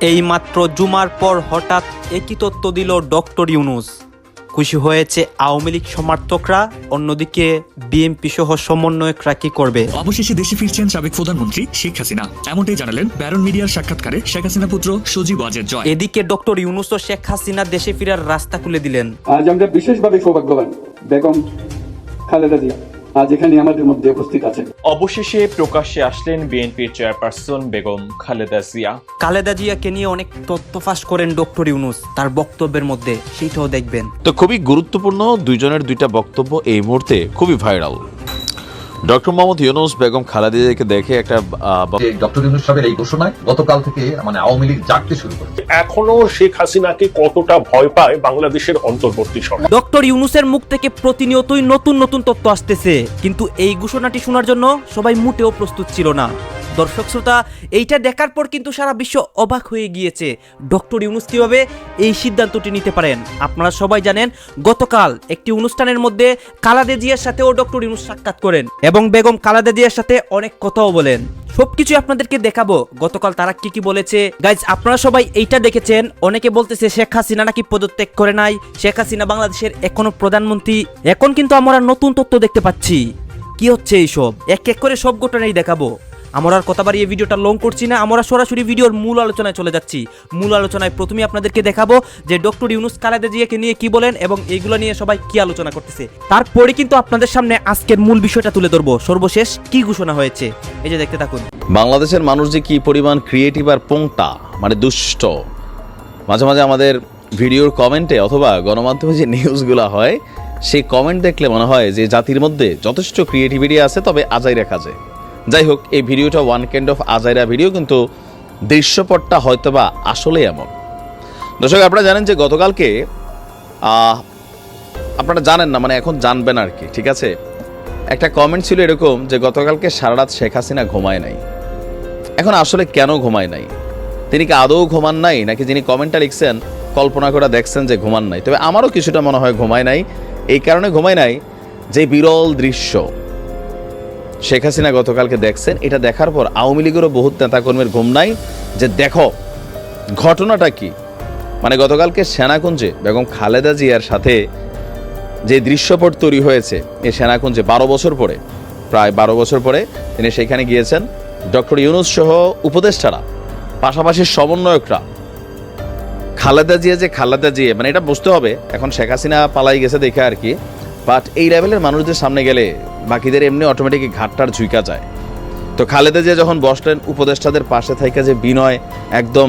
এই মাত্র জুমার পর হঠাৎ একই তত্ত্ব দিল ডক্টর ইউনুস। খুশি হয়েছে আওয়ামী লীগ সমর্থকরা অন্যদিকে বিএনপি সহ সমন্বয়করা কি করবে? অবশেষে দেশে ফিরছেন সাবেক প্রধানমন্ত্রী শেখ হাসিনা। এমনটাই জানালেন ব্যারন মিডিয়ার সাক্ষাৎকারে শেখ হাসিনা পুত্র সজীব ওয়াজেদ জয়। এদিকে ডক্টর ইউনুস ও শেখ হাসিনা দেশে ফেরার রাস্তা খুলে দিলেন। আজ আমরা বিশেষভাবে সৌভাগ্যবান। বেগম খালেদা জিয়া। আজ এখানে আমাদের মধ্যে উপস্থিত আছেন। অবশেষে প্রকাশ্যে আসলেন বিএনপির চেয়ারপারসন বেগম খালেদা জিয়া। খালেদা জিয়াকে নিয়ে অনেক তথ্য ফাঁস করেন ডক্টর ইউনুস। তার বক্তব্যের মধ্যে সেইটাও দেখবেন। তো খুবই গুরুত্বপূর্ণ দুইজনের দুইটা বক্তব্য এই মুহূর্তে খুবই ভাইরাল। ডক্টর মোহাম্মদ ইউনুস বেগম খালেদাকে দেখে একটা ডক্টর ইউনুস সাহেবের এই ঘোষণায় গতকাল থেকে মানে আওয়ামী লীগ জাগতে শুরু করেছে। এখনও শেখ হাসিনাকে কতটা ভয় পায় বাংলাদেশের অন্তর্বর্তী সরকার? ডক্টর ইউনুসের মুখ থেকে প্রতিনিয়তই নতুন নতুন তথ্য আসতেছে কিন্তু এই ঘোষণাটি শোনার জন্য সবাই মোটেও প্রস্তুত ছিল না। দর্শক শ্রোতা, এইটা দেখার পর কিন্তু সারা বিশ্ব অবাক হয়ে গিয়েছে। ডক্টর ইউনুস কীভাবে এই সিদ্ধান্তটি নিতে পারেন? আপনারা সবাই জানেন, গতকাল একটি অনুষ্ঠানের মধ্যে কালাদে জিয়ার সাথেও ডক্টর ইউনুস সাক্ষাৎ করেন এবং বেগম কালাদে জিয়ার সাথে অনেক কথাও বলেন। সবকিছু আপনাদেরকে দেখাবো। গতকাল তারা কি কি বলেছে? গাইজ আপনারা সবাই এইটা দেখেছেন। অনেকে বলতেছে শেখ হাসিনা নাকি পদত্যাগ করে নাই। শেখ হাসিনা বাংলাদেশের এখনও প্রধানমন্ত্রী। এখন কিন্তু আমরা নতুন তথ্য দেখতে পাচ্ছি। কি হচ্ছে এইসব? এক এক করে সব ঘটনাই দেখাবো। আমরা আর কথা বাড়িয়ে ভিডিওটা লং করছি না, আমরা সরাসরি ভিডিওর মূল আলোচনায় চলে যাচ্ছি। মূল আলোচনায় প্রথমে আপনাদেরকে দেখাবো যে ডক্টর ইউনুস কালাদা জিয়াকে নিয়ে কি বলেন এবং এইগুলো নিয়ে সবাই কি আলোচনা করতেছে। তারপরে কিন্তু আপনাদের সামনে আজকের মূল বিষয়টা তুলে ধরবো। সর্বশেষ কি ঘোষণা হয়েছে? এই যে দেখতে থাকুন। বাংলাদেশের মানুষ যে কি পরিমাণ ক্রিয়েটিভ আর পোংটা মানে দুষ্ট, মাঝে মাঝে আমাদের ভিডিওর কমেন্টে অথবা গণমাধ্যমে যে নিউজগুলো হয়, সেই কমেন্ট দেখলে মনে হয় যে জাতির মধ্যে যথেষ্ট ক্রিয়েটিভিটি আছে, তবে আজাইরা কাজে যাই হোক এই ভিডিওটা ওয়ান কাইন্ড অফ আজাইরা ভিডিও কিন্তু দৃশ্যপটটা হয়তোবা আসলে এমন। দর্শক, আপনারা জানেন যে গতকালকে আপনারা জানেন না মানে এখন জানবেন আর কি, ঠিক আছে? একটা কমেন্ট ছিল এরকম যে গতকালকে সারা রাত শেখ হাসিনা ঘুমায় নাই। এখন আসলে কেন ঘুমায় নাই? তিনি কি আদৌ ঘুমান নাই? নাকি যিনি কমেন্টটা লিখছেন, কল্পনা করে দেখছেন যে ঘুমান নাই? তবে আমারও কিছুটা মনে হয় ঘুমায় নাই। এই কারণে ঘুমায় নাই যে বিরল দৃশ্য। শেখ হাসিনা গতকালকে দেখছেন। এটা দেখার পর আওয়ামী লীগেরও বহুত নেতাকর্মীর ঘুম নাই যে দেখো, ঘটনাটা কি? মানে গতকালকে সেনাকুঞ্জে বেগম খালেদা জিয়ার সাথে যে দৃশ্যপট তৈরি হয়েছে এই সেনাকুঞ্জে বারো বছর পরে, প্রায় বারো বছর পরে তিনি সেখানে গিয়েছেন। ডক্টর ইউনুস সহ উপদেষ্টারা, পাশাপাশি সমন্বয়করা। খালেদা জিয়া যে খালেদা জিয়া মানে এটা বুঝতে হবে, এখন শেখ হাসিনা পালাই গেছে দেখে আর কি। বাট এই লেভেলের মানুষদের সামনে গেলে বাকিদের এমনি অটোমেটিক ঘাটটার ঝুঁকা যায় তো খালেদা যে যখন বসলেন, উপদেষ্টাদের পাশে থেকে যে বিনয়, একদম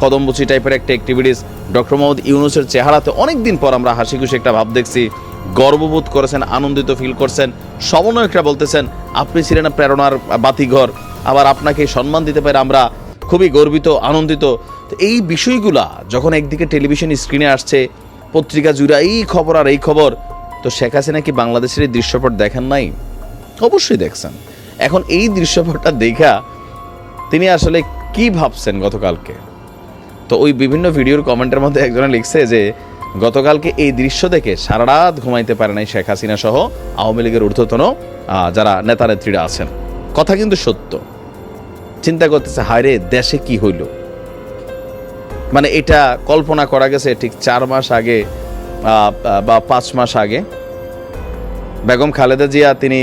কদমবুচি টাইপের একটা অ্যাক্টিভিটিস ডক্টর মোহাম্মদ ইউনুসের চেহারাতে অনেক দিন পর আমরা হাসি খুশি একটা ভাব দেখছি, গর্ববোধ করেছেন, আনন্দিত ফিল করছেন, সমন্বয়করা বলতেছেন, আপনি ছিলেন প্রেরণার বাতিঘর, আবার আপনাকে সম্মান দিতে পারে আমরা খুবই গর্বিত, আনন্দিত। তো এই বিষয়গুলা যখন একদিকে টেলিভিশন স্ক্রিনে আসছে, পত্রিকা জুড়ে এই খবর আর এই খবর তো শেখ হাসিনা কি বাংলাদেশের এই দৃশ্যপট দেখেন নাই? অবশ্যই দেখছেন। এখন এই দৃশ্যপটটা দেখা তিনি আসলে কি ভাবছেন গতকালকে? তো ওই বিভিন্ন ভিডিওর কমেন্টের মধ্যে একজনে লিখছে যে, গতকালকে এই দৃশ্য দেখে সারা রাত ঘুমাইতে পারে নাই শেখ হাসিনা সহ আওয়ামী লীগের ঊর্ধ্বতন যারা নেতা নেত্রীরা আছেন। কথা কিন্তু সত্য। চিন্তা করতেছে হায় রে দেশে কি হইল? মানে এটা কল্পনা করা গেছে, ঠিক চার মাস আগে বা পাঁচ মাস আগে বেগম খালেদা জিয়া তিনি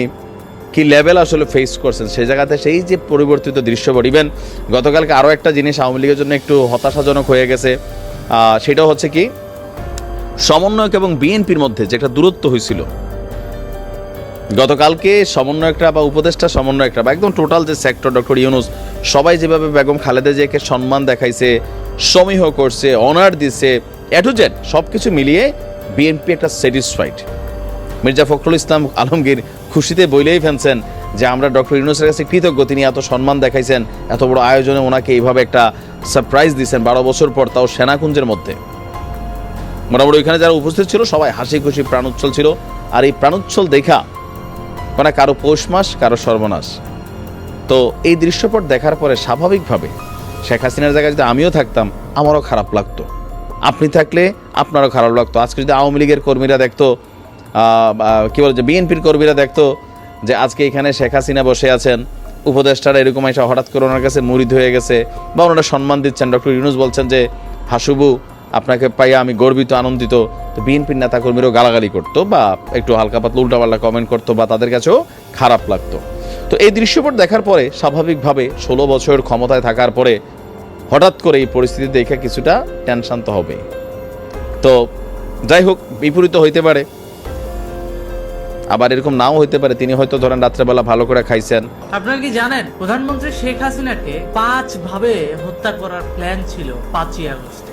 কি লেভেল আসলে ফেস করছেন? সেই জায়গাতে সেই যে পরিবর্তিত দৃশ্যপট ইভেন গতকালকে আরও একটা জিনিস আওয়ামী লীগের জন্য একটু হতাশাজনক হয়ে গেছে। সেটা হচ্ছে কি, সমন্বয়ক এবং বিএনপির মধ্যে যে একটা দূরত্ব হয়েছিল, গতকালকে সমন্বয়করা বা উপদেষ্টা সমন্বয়করা বা একদম টোটাল যে সেক্টর ডক্টর ইউনুস, সবাই যেভাবে বেগম খালেদা জিয়াকে সম্মান দেখাইছে, সমীহ করছে অনার দিছে অ্যাটুজেট সব কিছু মিলিয়ে বিএনপি একটা স্যাটিসফাইড মির্জা ফখরুল ইসলাম আলমগীর খুশিতে বইলেই ফেলছেন যে আমরা ডক্টর ইউনুসের কাছে কৃতজ্ঞ, তিনি এত সম্মান দেখাইছেন, এত বড় আয়োজনে ওনাকে এইভাবে একটা সারপ্রাইজ দিয়েছেন বারো বছর পর তাও সেনাকুঞ্জের মধ্যে। মোটামুটি ওইখানে যারা উপস্থিত ছিল, সবাই হাসি খুশি প্রাণোচ্ছল ছিল। আর এই প্রাণোচ্ছল দেখা মানে কারও পৌষ মাস, কারও সর্বনাশ। তো এই দৃশ্যপট দেখার পরে স্বাভাবিকভাবে শেখ হাসিনার জায়গায় যদি আমিও থাকতাম, আমারও খারাপ লাগতো। আপনি থাকলে আপনারও খারাপ লাগতো। আজকে যদি আওয়ামী লীগের কর্মীরা দেখতো কি বলে যে বিএনপির কর্মীরা দেখতো যে আজকে এখানে শেখ হাসিনা বসে আছেন, উপদেষ্টারা এরকম একটা হঠাৎ করে ওনার কাছে মুরিদ হয়ে গেছে বা ওনারা সম্মান দিচ্ছেন। ডক্টর ইউনুস বলছেন যে, হাসুবু, আপনাকে পাইয়া আমি গর্বিত, আনন্দিত। তো বিএনপির নেতাকর্মীরাও গালাগালি করতো বা একটু হালকা পাতলা উল্টাপাল্টা কমেন্ট করতো বা তাদের কাছেও খারাপ লাগতো। তো এই দৃশ্যপট দেখার পরে স্বাভাবিকভাবে ষোলো বছর ক্ষমতায় থাকার পরে হঠাৎ করে এই পরিস্থিতি দেখে কিছুটা টেনশন তো হবে। তো যাই হোক, বিপরীত হইতে পারে। আবার এরকম নাও হইতে পারে, তিনি হয়তো ধরেন রাত্রেবেলা ভালো করে খাইছেন। আপনারা কি জানেন, প্রধানমন্ত্রী শেখ হাসিনাকে পাঁচ ভাবে হত্যা করার প্ল্যান ছিল পাঁচই আগস্টে।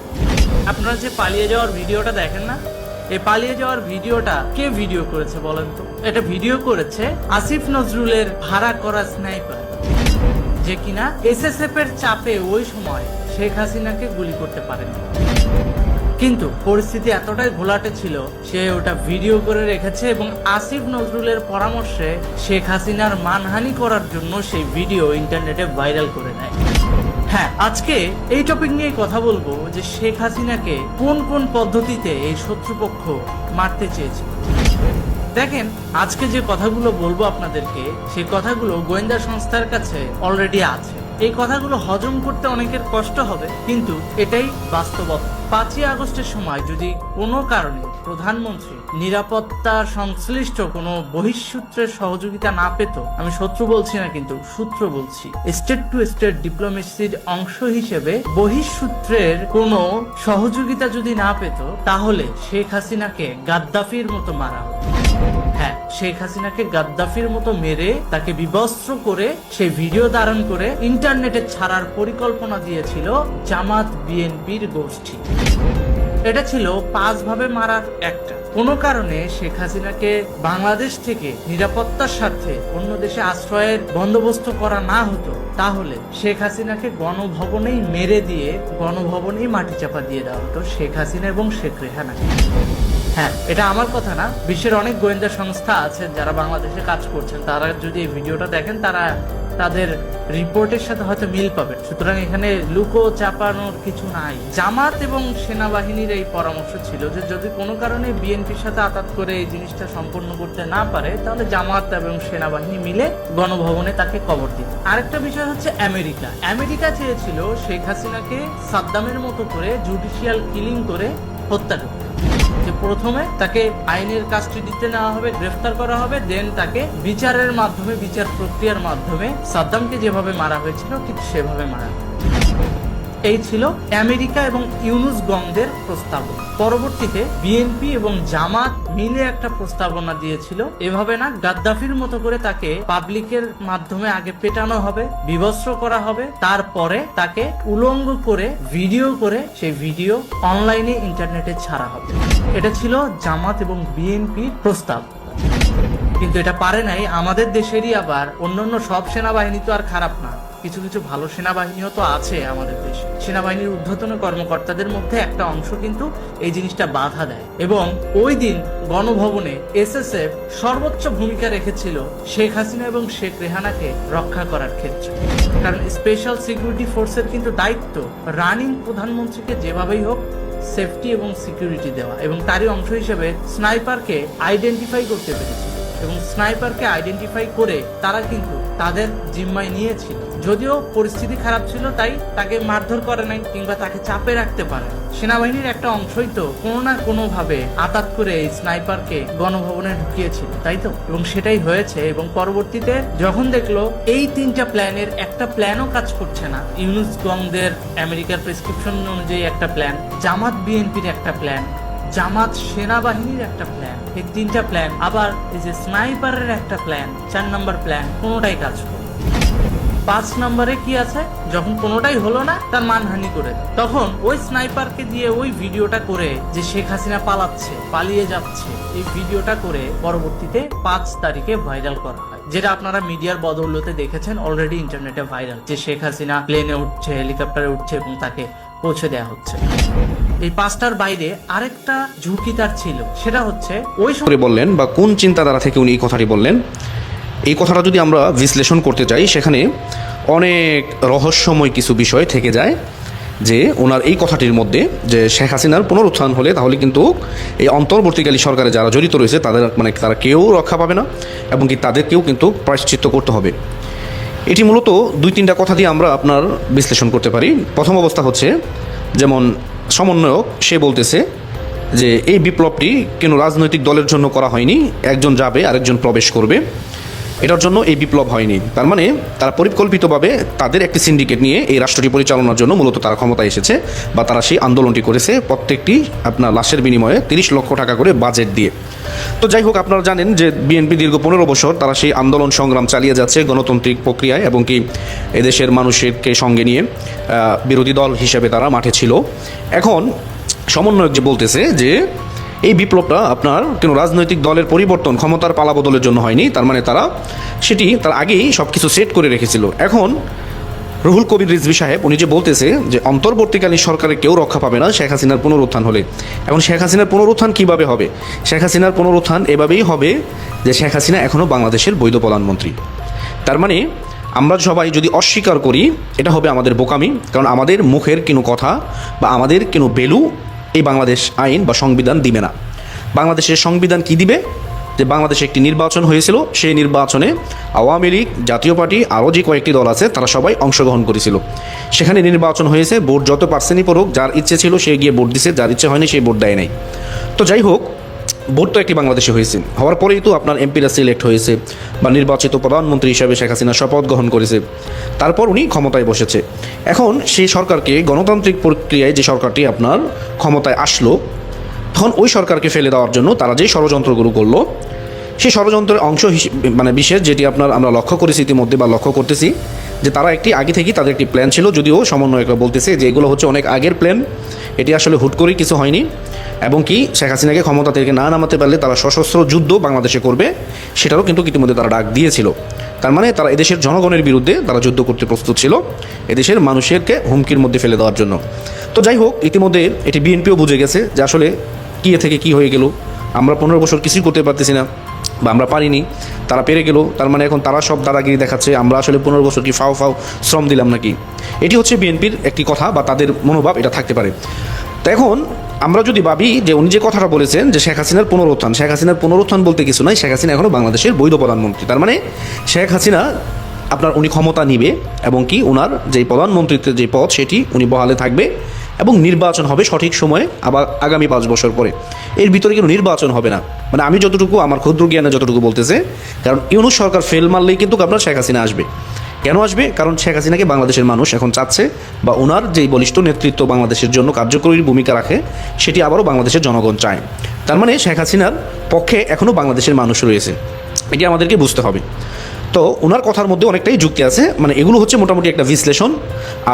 আপনারা যে পালিয়ে যাওয়ার ভিডিওটা দেখেন না? এই পালিয়ে যাওয়ার ভিডিওটা কে ভিডিও করেছে বলেন তো? এটা ভিডিও করেছে আসিফ নজরুলের ভাড়া করা স্নাইপার। যে কিনা এসএসএফ এর চাপে ওই সময় শেখ হাসিনাকে গুলি করতে পারেনি। কিন্তু পরিস্থিতি এতটাই ঘোলাটে ছিল, সে ওটা ভিডিও করে রেখেছে এবং আসিফ নজরুলের পরামর্শে শেখ হাসিনার মানহানি করার জন্য সেই ভিডিও ইন্টারনেটে ভাইরাল করে নেয়। হ্যাঁ আজকে এই টপিক নিয়ে কথা বলব যে শেখ হাসিনাকে কোন কোন পদ্ধতিতে এই শত্রুপক্ষ মারতে চেয়েছিল। দেখেন, আজকে যে কথাগুলো বলব আপনাদেরকে সেই কথাগুলো গোয়েন্দা সংস্থার কাছে অলরেডি আছে। এই কথাগুলো হজম করতে অনেকের কষ্ট হবে, কিন্তু এটাই বাস্তবতা পাঁচই আগস্টের সময় যদি কোনো কারণে প্রধানমন্ত্রী নিরাপত্তা সংশ্লিষ্ট কোনো বহিঃসূত্রের সহযোগিতা না পেত, আমি শত্রু বলছি না, কিন্তু সূত্র বলছি, স্টেট টু স্টেট ডিপ্লোমেসির অংশ হিসেবে বহিঃসূত্রের কোনো সহযোগিতা যদি না পেত, তাহলে শেখ হাসিনাকে গাদ্দাফির মতো মারা হতো। হ্যাঁ শেখ হাসিনাকে গাদ্দাফির মতো মেরে, তাকে বিবস্ত্র করে, সেই ভিডিও ধারণ করে ইন্টারনেটে ছাড়ার পরিকল্পনা দিয়েছিল জামাত বিএনপির গোষ্ঠী। এটা ছিল পাঁচ ভাবে মারার একটা। কোনো কারণে শেখ হাসিনাকে বাংলাদেশ থেকে নিরাপত্তার স্বার্থে অন্য দেশে আশ্রয়ের বন্দোবস্ত করা না হতো, তাহলে শেখ হাসিনাকে গণভবনেই মেরে দিয়ে গণভবনেই মাটি চাপা দিয়ে দেওয়া হতো শেখ হাসিনা এবং শেখ রেহানাকে হ্যাঁ এটা আমার কথা না। বিশ্বের অনেক গোয়েন্দা সংস্থা আছে যারা বাংলাদেশে কাজ করছেন। তারা যদি এই ভিডিওটা দেখেন, তারা তাদের রিপোর্টের সাথে হয়তো মিল পাবেন সুতরাং এখানে লুকো চাপানোর কিছু নাই। জামাত এবং সেনাবাহিনীর এই পরামর্শ ছিল যে, যদি কোনো কারণে বিএনপির সাথে আতাত করে এই জিনিসটা সম্পন্ন করতে না পারে, তাহলে জামাত এবং সেনাবাহিনী মিলে গণভবনে তাকে কবর দিত আরেকটা বিষয় হচ্ছে আমেরিকা। আমেরিকা চেয়েছিল শেখ হাসিনাকে সাদ্দামের মতো করে জুডিশিয়াল কিলিং করে হত্যা করতে। প্রথমে তাকে আইনের কাস্টডিতে নেওয়া হবে, গ্রেফতার করা হবে দেন তাকে বিচারের মাধ্যমে, বিচার প্রক্রিয়ার মাধ্যমে সাদ্দামকে যেভাবে মারা হয়েছিল, ঠিক সেভাবে মারা হবে। এই ছিল আমেরিকা এবং ইউনুস গংদের প্রস্তাবনা পরবর্তীতে বিএনপি এবং জামাত মিলে একটা প্রস্তাবনা দিয়েছিল, এভাবে না গাদ্দাফির মতো করে তাকে পাবলিকের মাধ্যমে আগে পেটানো হবে বিভস্ত্র করা হবে, তারপরে তাকে উলঙ্গ করে ভিডিও করে সেই ভিডিও অনলাইনে ইন্টারনেটে ছাড়া হবে। এটা ছিল জামাত এবং বিএনপির প্রস্তাব। কিন্তু এটা পারে নাই, আমাদের দেশেরই আবার অন্যান্য সব সেনাবাহিনী তো আর খারাপ না। কিছু কিছু ভালো। সেনাবাহিনীও তো আছে আমাদের দেশে। সেনাবাহিনীর ঊর্ধ্বতন কর্মকর্তাদের মধ্যে একটা অংশ কিন্তু এই জিনিসটা বাধা দেয়। এবং ওই দিন গণভবনে এসএসএফ সর্বোচ্চ ভূমিকা রেখেছিল শেখ হাসিনা এবং শেখ রেহানাকে রক্ষা করার ক্ষেত্রে। কারণ স্পেশাল সিকিউরিটি ফোর্সের কিন্তু দায়িত্ব রানিং প্রধানমন্ত্রীকে যেভাবেই হোক সেফটি এবং সিকিউরিটি দেওয়া। এবং তারই অংশ হিসেবে স্নাইপারকে আইডেন্টিফাই করতে পেরেছিল। এবং স্নাইপারকে আইডেন্টিফাই করে তারা কিন্তু তাদের জিম্মায় নিয়েছিল। যদিও পরিস্থিতি খারাপ ছিল, তাই তাকে মারধর করে নাই কিংবা তাকে চাপে রাখতে পারে। সেনাবাহিনীর একটা অংশই তো কোনো না কোনো ভাবে আতাত করে এই স্নাইপারকে গণভবনে ঢুকিয়েছিল, তাই তো? এবং সেটাই হয়েছে এবং পরবর্তীতে যখন দেখল এই তিনটা প্ল্যানের একটা প্ল্যানও কাজ করছে না, ইউনুস গংদের আমেরিকার প্রেসক্রিপশন অনুযায়ী একটা প্ল্যান, জামাত বিএনপির একটা প্ল্যান, জামাত সেনাবাহিনীর একটা প্ল্যান, এই তিনটা প্ল্যান, আবার এই যে স্নাইপারের একটা প্ল্যান, চার নম্বর প্ল্যান, কোনোটাই কাজ করে পাঁচ নম্বরে কি আছে? যখন কোনোটাই হলো না, তার মানহানি করে তখন ওই স্নাইপারকে দিয়ে ওই ভিডিওটা করে যে শেখ হাসিনা পালাচ্ছে, পালিয়ে যাচ্ছে, এই ভিডিওটা করে পরবর্তীতে পাঁচ তারিখে ভাইরাল করা হয়। যেটা আপনারা মিডিয়ার বদৌলতে দেখেছেন অলরেডি ইন্টারনেটে ভাইরাল, যে শেখ হাসিনা প্লেনে উঠছে হেলিকপ্টারে উঠছে এবং তাকে পৌঁছে দেওয়া হচ্ছে। এই পাঁচটার বাইরে আরেকটা ঝুঁকি তার ছিল। সেটা হচ্ছে ওই সময় বললেন বা কোন চিন্তাধারা থেকে উনি এই কথাটি বললেন? এই কথাটা যদি আমরা বিশ্লেষণ করতে চাই, সেখানে অনেক রহস্যময় কিছু বিষয় থেকে যায় যে ওনার এই কথাটির মধ্যে যে শেখ হাসিনার পুনরুত্থান হলে তাহলে কিন্তু এই অন্তর্বর্তীকালী সরকারে যারা জড়িত রয়েছে, তাদের মানে তারা কেউ রক্ষা পাবে না এবং কি তাদেরকেও কিন্তু প্রায়শ্চিত্ত করতে হবে। এটি মূলত দুই তিনটা কথা দিয়ে আমরা আপনার বিশ্লেষণ করতে পারি। প্রথম অবস্থা হচ্ছে যেমন সমন্বয়ক, সে বলতেছে যে এই বিপ্লবটি কেন রাজনৈতিক দলের জন্য করা হয়নি? একজন যাবে, আরেকজন প্রবেশ করবে। এটার জন্য এই বিপ্লব হয়নি। তার মানে তারা পরিকল্পিতভাবে তাদের একটি সিন্ডিকেট নিয়ে এই রাষ্ট্রটি পরিচালনার জন্য মূলত তারা ক্ষমতায় এসেছে বা তারা সেই আন্দোলনটি করেছে প্রত্যেকটি আপনার লাশের বিনিময়ে তিরিশ লক্ষ টাকা করে বাজেট দিয়ে। তো যাই হোক, আপনারা জানেন যে বিএনপি দীর্ঘ পনেরো বছর তারা সেই আন্দোলন সংগ্রাম চালিয়ে যাচ্ছে গণতান্ত্রিক প্রক্রিয়ায় এবং কি এদেশের মানুষকে সঙ্গে নিয়ে বিরোধী দল হিসেবে তারা মাঠে ছিল। এখন সমন্বয়ক যে বলতেছে যে এই বিপ্লবটা আপনার কোনো রাজনৈতিক দলের পরিবর্তন ক্ষমতার পালাবদলের জন্য হয়নি, তার মানে তারা সেটি তার আগেই সব কিছু সেট করে রেখেছিল। এখন রুহুল কবির রিজভি সাহেব, উনি যে বলতেছে যে অন্তর্বর্তীকালীন সরকারের কেউ রক্ষা পাবে না, শেখ হাসিনার পুনরুত্থান হলে। এখন শেখ হাসিনার পুনরুত্থান কীভাবে হবে? শেখ হাসিনার পুনরুত্থান এভাবেই হবে যে শেখ হাসিনা এখনও বাংলাদেশের বৈধ প্রধানমন্ত্রী। তার মানে আমরা সবাই যদি অস্বীকার করি, এটা হবে আমাদের বোকামি, কারণ আমাদের মুখের কোনো কথা বা আমাদের কোনো বেলু এই বাংলাদেশ আইন বা সংবিধান দিবে না। বাংলাদেশের সংবিধান কি দিবে? যে বাংলাদেশে একটি নির্বাচন হয়েছিল, সেই নির্বাচনে আওয়ামী লীগ, জাতীয় পার্টি, আরও যে কয়েকটি দল আছে, তারা সবাই অংশগ্রহণ করেছিল। সেখানে নির্বাচন হয়েছে, ভোট যত পার্সেন্টই পড়ুক, যার ইচ্ছে ছিল সে গিয়ে ভোট দিছে, যার ইচ্ছে হয়নি সেই ভোট দেয় নাই। তো যাই হোক ভোট তো একটি বাংলাদেশে হয়েছে। হওয়ার পরেই তো আপনার এমপিরা সিলেক্ট হয়েছে বা নির্বাচিত প্রধানমন্ত্রী হিসাবে শেখ হাসিনা শপথ গ্রহণ করেছে। তারপর উনি ক্ষমতায় বসেছে। এখন সেই সরকারকে গণতান্ত্রিক প্রক্রিয়ায় যে সরকারটি আপনার ক্ষমতায় আসলো, তখন ওই সরকারকে ফেলে দেওয়ার জন্য তারা যেই ষড়যন্ত্রগুলো করল, সেই ষড়যন্ত্রের অংশ মানে বিশেষ যেটি আপনার আমরা লক্ষ্য করেছি ইতিমধ্যে বা লক্ষ্য করতেছি, যে তারা একটি আগে থেকেই তাদের একটি প্ল্যান ছিল, যদিও সমন্বয়করা বলতেছে যে এগুলো হচ্ছে অনেক আগের প্ল্যান এটি আসলে হুট করেই কিছু হয়নি। এবং কি শেখ হাসিনাকে ক্ষমতা থেকে না নামাতে পারলে তারা সশস্ত্র যুদ্ধ বাংলাদেশে করবে, সেটারও কিন্তু ইতিমধ্যে তারা ডাক দিয়েছিল। তার মানে তারা এদেশের জনগণের বিরুদ্ধে তারা যুদ্ধ করতে প্রস্তুত ছিল, এদেশের মানুষেরকে হুমকির মধ্যে ফেলে দেওয়ার জন্য। তো যাই হোক, ইতিমধ্যে এটি বিএনপিও বুঝে গেছে যে আসলে কী থেকে কি হয়ে গেল। আমরা পনেরো বছর কিছুই করতে পারতেছি না বা আমরা পারিনি, তারা পেরে গেল, তার মানে এখন তারা সব দাদাগিরি দেখাচ্ছে, আমরা আসলে পনেরো বছর কি ফাও ফাও শ্রম দিলাম নাকি? এটি হচ্ছে বিএনপির একটি কথা বা তাদের মনোভাব, এটা থাকতে পারে। তো এখন আমরা যদি ভাবি যে উনি যে কথাটা বলেছেন যে শেখ হাসিনার পুনরুত্থান, শেখ হাসিনার পুনরুত্থান বলতে কিছু নাই, শেখ হাসিনা এখনও বাংলাদেশের বৈধ প্রধানমন্ত্রী। তার মানে শেখ হাসিনা, আপনার উনি ক্ষমতা নিবে এবং কি ওনার যে প্রধানমন্ত্রীত্বের যে পদ, সেটি উনি বহালে থাকবে এবং নির্বাচন হবে সঠিক সময়ে আবার আগামী পাঁচ বছর পরে। এর ভিতরে কিন্তু নির্বাচন হবে না। মানে আমি যতটুকু, আমার ক্ষুদ্র জ্ঞানে যতটুকু বলতেছে, কারণ ইউনুস সরকার ফেল মারলেই কিন্তু আপনার শেখ হাসিনা আসবে। কেন আসবে? কারণ শেখ হাসিনাকে বাংলাদেশের মানুষ এখন চাচ্ছে বা ওনার যেই বলিষ্ঠ নেতৃত্ব বাংলাদেশের জন্য কার্যকরী ভূমিকা রাখে, সেটি আবারও বাংলাদেশের জনগণ চায়। তার মানে শেখ হাসিনার পক্ষে এখনও বাংলাদেশের মানুষ রয়েছে। এটি আমাদেরকে বুঝতে হবে। তো ওনার কথার মধ্যে অনেকটাই যুক্তি আছে। মানে এগুলো হচ্ছে মোটামুটি একটা বিশ্লেষণ।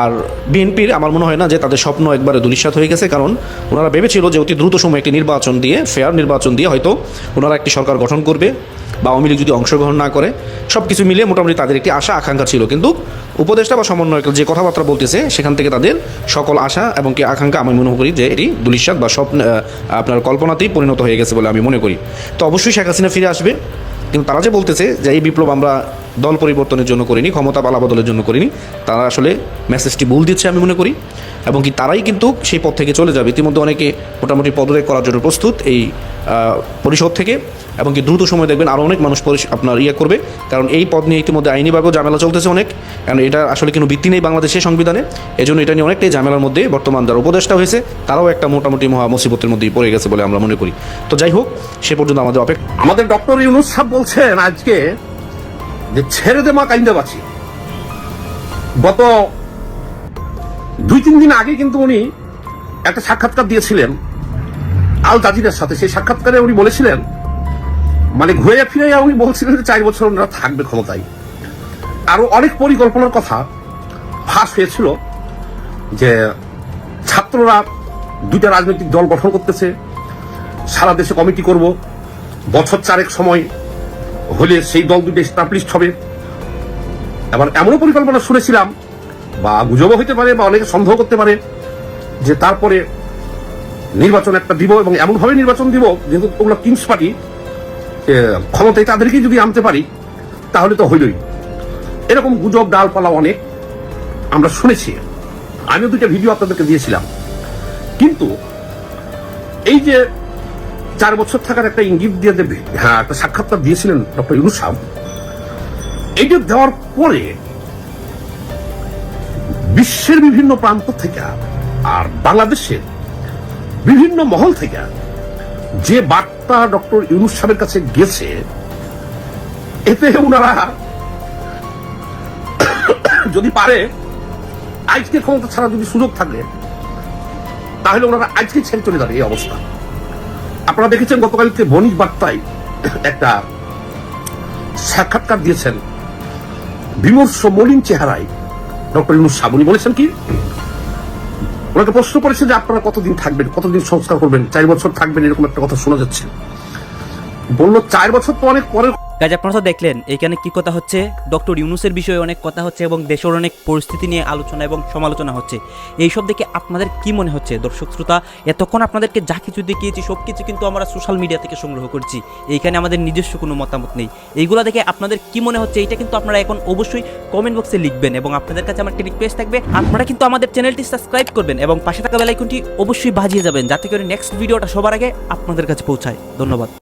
আর বিএনপির আমার মনে হয় না যে তাদের স্বপ্ন একবারে দুলিশাত হয়ে গেছে, কারণ ওনারা ভেবেছিল যে অতি দ্রুত সময় একটি নির্বাচন দিয়ে ফেয়ার নির্বাচন দিয়ে হয়তো ওনারা একটি সরকার গঠন করবে বা আওয়ামী লীগ যদি অংশগ্রহণ না করে। সব কিছু মিলিয়ে মোটামুটি তাদের একটি আশা, আকাঙ্ক্ষা ছিল। কিন্তু উপদেষ্টা বা সমন্বয়ক যে কথাবার্তা বলতেছে, সেখান থেকে তাদের সকল আশা এবং কি আকাঙ্ক্ষা আমি মনে করি যে এটি দুলিশাত বা স্বপ্ন আপনার কল্পনাতেই পরিণত হয়ে গেছে বলে আমি মনে করি। তো অবশ্যই শেখ হাসিনা ফিরে আসবে। কিন্তু তারা যে বলতেছে যে এই বিপ্লব আমরা দল পরিবর্তনের জন্য করিনি, ক্ষমতা পালাবদলের জন্য করিনি। তারা আসলে মেসেজটি ভুল দিচ্ছে আমি মনে করি। এবং কি তারাই কিন্তু সেই পথ থেকে চলে যাবে। ইতিমধ্যে অনেকে মোটামুটি পদত্যাগ করার জন্য প্রস্তুত এই পরিষদ থেকে। এবং কি দ্রুত সময় দেখবেন আরও অনেক মানুষ আপনার ইয়ে করবে। কারণ এই পদ নিয়ে ইতিমধ্যে আইনিভাবেও ঝামেলা চলতেছে অনেক। কারণ এটা আসলে কোনো ভিত্তি নেই বাংলাদেশের সংবিধানে। এজন্য এটা নিয়ে অনেকটাই ঝামেলার মধ্যে বর্তমান যারা উপদেষ্টা হয়েছে, তারাও একটা মোটামুটি মহা মুসিবতের মধ্যেই পড়ে গেছে বলে আমরা মনে করি। তো যাই হোক, সে পর্যন্ত আমাদের অপেক্ষা আমাদের ডক্টর ইউনুস সাহেব বলছেন আজকে যে ছেড়ে দে মা কাইন্দা বাঁচি। গত দুই তিন দিন আগে কিন্তু উনি একটা সাক্ষাৎকার দিয়েছিলেন আল জাজিরের সাথে। সেই সাক্ষাৎকারে উনি বলেছিলেন মানে ঘুরে ফিরে উনি বলছিলেন যে চার বছর ওনারা থাকবে ক্ষমতায়। আরও অনেক পরিকল্পনার কথা ফাঁস হয়েছিল যে ছাত্ররা দুইটা রাজনৈতিক দল গঠন করতেছে, সারা দেশে কমিটি করব, বছর চারেক সময় হলে সেই দল দুটো এস্টাবলিশড হবে। এবার এমনও পরিকল্পনা শুনেছিলাম, বা গুজবও হইতে পারে, বা অনেকে সন্দেহ করতে পারে, যে তারপরে নির্বাচন একটা দিব এবং এমনভাবে নির্বাচন দিব, যেহেতু ওগুলো কিংস পার্টি ক্ষমতায় তাদেরকেই যদি আনতে পারি, তাহলে তো হইলই। এরকম গুজব, ডালপালা অনেক আমরা শুনেছি। আমিও দুইটা ভিডিও আপনাদেরকে দিয়েছিলাম। কিন্তু এই যে চার বছর থাকার একটা ইঙ্গিত দিয়ে দেবে। হ্যাঁ একটা সাক্ষাৎকার দিয়েছিলেন ডক্টর ইউনুস এইটা দেওয়ার পরে বিশ্বের বিভিন্ন প্রান্ত থেকে আর বাংলাদেশের বিভিন্ন মহল থেকে যে বার্তা ডক্টর ইউনুস সাহেবের কাছে গেছে, এতে ওনারা যদি পারে আজকে ক্ষমতা ছাড়া যদি সুযোগ থাকে, তাহলে ওনারা আজকে ছেড়ে চলে যাবে এই অবস্থা। আপনারা দেখেছেন গতকালকে বণিক বার্তায় একটা সাক্ষাৎকার দিয়েছেন বিমর্ষ মলিন চেহারায়। ডক্টর ইউনুস সাবুনি বলেছেন কি? ওনাকে প্রশ্ন করেছেন যে আপনারা কতদিন থাকবেন, কতদিন সংস্কার করবেন, চার বছর থাকবেন, এরকম একটা কথা শোনা যাচ্ছে। বলল, চার বছর তো অনেক পরের কাজ আপনারা তো দেখলেন, এখানে কি কথা হচ্ছে? ডক্টর ইউনুসের বিষয়ে অনেক কথা হচ্ছে এবং দেশের অনেক পরিস্থিতি নিয়ে আলোচনা এবং সমালোচনা হচ্ছে। এইসব দেখে আপনাদের কি মনে হচ্ছে? দর্শক শ্রোতা, এতক্ষণ আপনাদেরকে যা কিছু দেখিয়েছি, সব কিছু কিন্তু আমরা সোশ্যাল মিডিয়া থেকে সংগ্রহ করছি। এইখানে আমাদের নিজস্ব কোনো মতামত নেই। এইগুলো দেখে আপনাদের কি মনে হচ্ছে? এটা কিন্তু আপনারা এখন অবশ্যই কমেন্ট বক্সে লিখবেন এবং আপনাদের কাছে আমার একটি রিকোয়েস্ট থাকবে। আপনারা কিন্তু আমাদের চ্যানেলটি সাবস্ক্রাইব করবেন এবং পাশে থাকা বেলাইকনটি অবশ্যই বাজিয়ে যাবেন, যাতে করে নেক্সট ভিডিওটা সবার আগে আপনাদের কাছে পৌঁছায়। ধন্যবাদ।